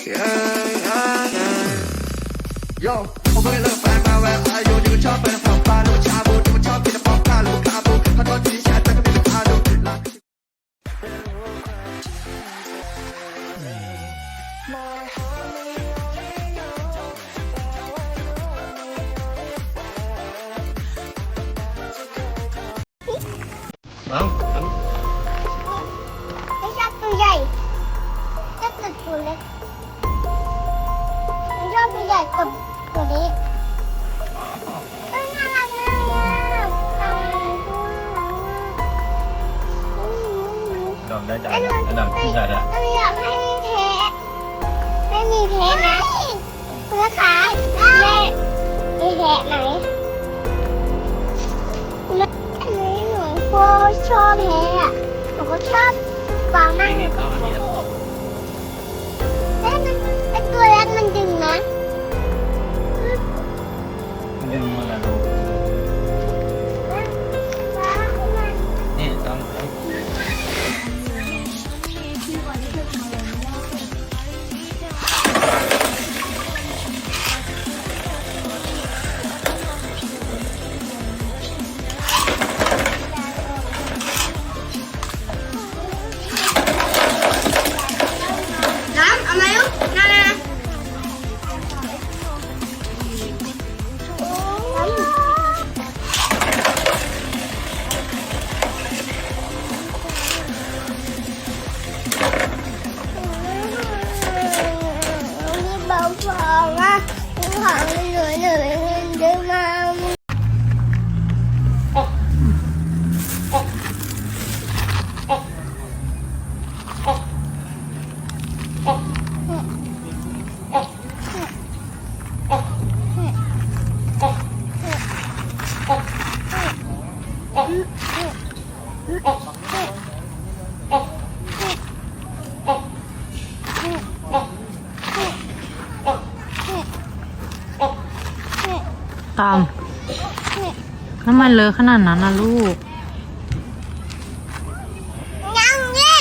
โยผมเพิ่งเลิกแฟนมาแวะอายุที่มันชอบเป็นผับปลาลูชาบูที่มันชอบกินป๊อปคาลูกคาบูขอโทษที่แชทแต่ก็ไม่ได้าดูรักเมดอมได้ใจแล้วอันดับที่ใช่แล้วเราอยากให้มีแพ้ไม่มีแพ้นะเพื่อขายแม่มีแพ้ไหนแม่หนูหนูก็ชอบแพ้อะหนูก็ชอบฟังมากนี่เของเตามน้ำมันเลอะขนาดนั้นนะลูกยังเย่